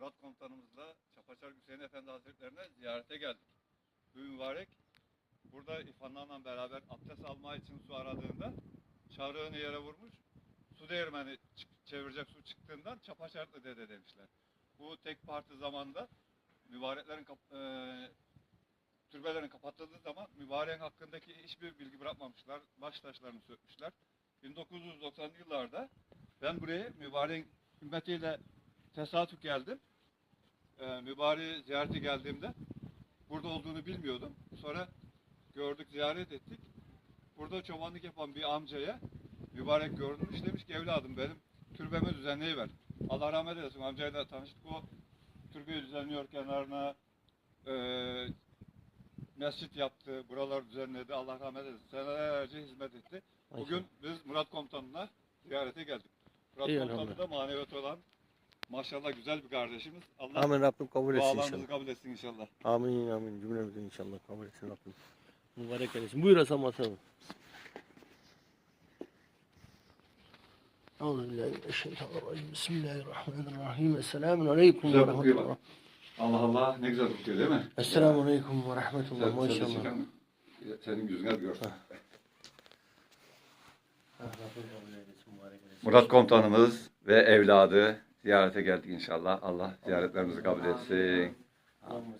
Murat komutanımızla Çapaçar Hüseyin Efendi Hazretlerine ziyarete geldik. Bu mübarek burada İfanlarla beraber abdest alma için su aradığında çarığını yere vurmuş. Su değirmeni çevirecek su çıktığından Çapaçarlı dede demişler. Bu tek parti zamanda mübareklerin kap- eee, türbelerin kapatıldığı zaman mübareğin hakkındaki hiçbir bilgi bırakmamışlar. Baş taşlarını sökmüşler. 1990'lı yıllarda ben buraya mübareğin hümmetiyle tesadüf geldim. Ee, mübareği ziyarete geldiğimde burada olduğunu bilmiyordum. Sonra gördük, ziyaret ettik. Burada çobanlık yapan bir amcaya mübarek görünmüş. Demiş ki evladım benim türbemi düzenleyiver. Allah rahmet eylesin amcayla tanıştık. O türbeyi düzenliyor kenarına eee mescit yaptı, buralar düzenledi. Allah rahmet eylesin. Senelerce hizmet etti. Bugün biz Murat Komutan'la ziyarete geldik. Murat İyi, Komutan'ı da maneviyat olan maşallah güzel bir kardeşimiz. Allah Amin Rabbim kabul etsin inşallah. kabul etsin inşallah. Amin amin cümlemizin inşallah kabul etsin Rabbim. Mübarek eylesin. Buyur Hasan Hasan. Euzubillahimineşşeytanirracim. Bismillahirrahmanirrahim. Esselamun aleyküm ve rahmetullah. Allah Allah ne güzel kokuyor değil mi? Esselamun aleyküm ve rahmetullah. Maşallah. Senin yüzüne gör. Ha, Rabbim kabul eylesin, mübarek eylesin. Murat Komutanımız ve evladı ziyarete geldik inşallah. Allah ziyaretlerimizi kabul etsin. Allahümme